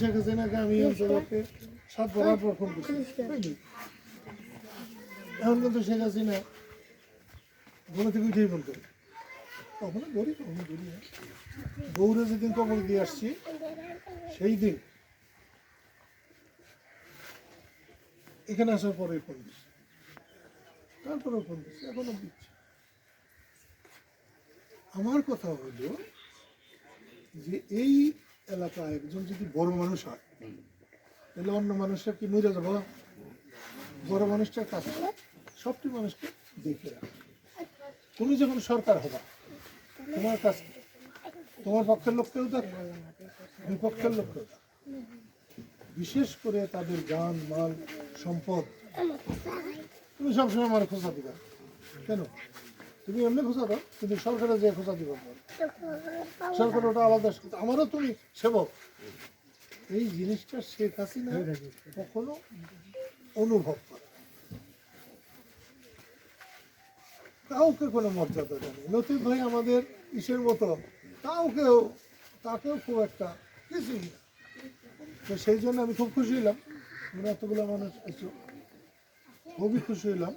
শেখ হাসিনাকে আমি করছি। এখন কিন্তু শেখ হাসিনা থেকে উঠেই গৌরে যেদিন কবর দিয়ে আসছি, সেই দিন এখানে আসার পরে ফোন দিচ্ছে তারপরেও ফোন দিচ্ছে এখনও দিচ্ছে। আমার কথা হলো যে এই এলাকায় একজন যদি বড় মানুষ হয়, তাহলে অন্য মানুষরা কি মরে যাব? বড় মানুষটার কাছে সবটি মানুষকে দেখে রাখে। তুমি যখন সরকার হবা, তোমার কাছে তোমার পক্ষের লোককেও দেখো, বিপক্ষের লোককেও বিশেষ করে তাদের গান মাল, সম্পদ। তুমি সবসময় আমার খোঁজা দিবা। কেন? তুমি এমনি খোঁজা দাও, কিন্তু সরকারে যে খোঁজা দিবা। সরকার ওটা আলাদা আমারও তুমি সেবক। এই জিনিসটা শেখ হাসিনা কখনো অনুভব করে। কাউকে কোনো মর্যাদা দেয় না। লতিফ ভাই আমাদের ইসের মতো, কাউকেও, তাকেও খুব একটা কিছুই তো সেই জন্য আমি খুব খুশি হলাম। আমরা এতগুলো মানুষ এসো খুবই খুশি হলাম।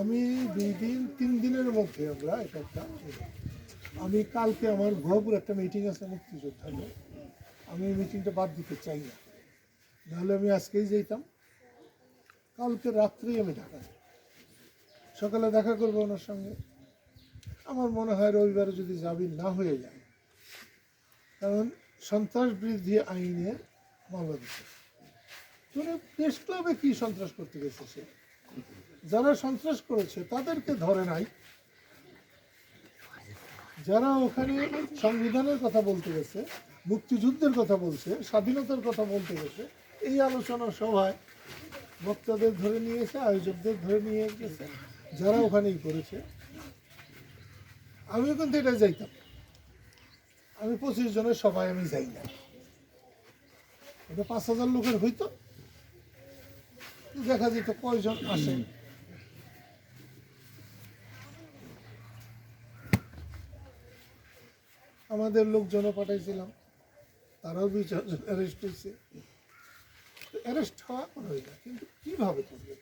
আমি দুই দিন, তিন দিনের মধ্যে আমরা এটা একটা আমি কালকে আমার ভরপুর একটা মিটিং আছে মুক্তিযোদ্ধা নিয়ে। আমি এই মিটিংটা বাদ দিতে চাই না। নাহলে আমি আজকেই যেতাম কালকে রাত্রেই আমি ঢাকা যাব। সকালে দেখা করব ওনার সঙ্গে। আমার মনে হয় রবিবারে যদি জামিন না হয়ে যায়, কারণ সন্ত্রাস বৃদ্ধি আইনে মামলা দিচ্ছে মানে প্রেস ক্লাবে কি সন্ত্রাস করতে গেছে সে? যারা সন্ত্রাস করেছে, তাদেরকে ধরে নাই। যারা ওখানে সংবিধানের কথা বলতে গেছে, মুক্তিযুদ্ধের কথা বলছে, স্বাধীনতার কথা বলতে গেছে, এই আলোচনা সভায় বক্তাদের ধরে নিয়েছে, আয়োজকদের ধরে নিয়ে গেছে, যারা ওখানেই করেছে আমিও কিন্তু এটা যাইতাম আমি পঁচিশ জনের সবাই আমি যাই না। এটা পাঁচ হাজার লোকের হইতো, দেখা যেত কয়জন আসে। আমাদের লোকজনও পাঠাইছিলাম, তারাও দুই চারজন অ্যারেস্ট হয়েছে অ্যারেস্ট হওয়া কোনো হই না, কিন্তু কীভাবে করবে?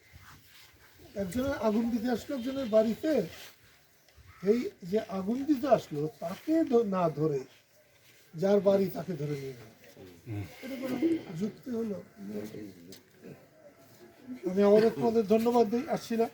একজনের আগুন দিতে আসলো, একজনের বাড়িতে, এই যে আগুন দিতে আসলো, তাকে না ধরে যার বাড়ি তাকে ধরে নিয়ে গেল। যুক্তি হলো? আমি আমাদের তোমাদের ধন্যবাদ দিই আসছিলাম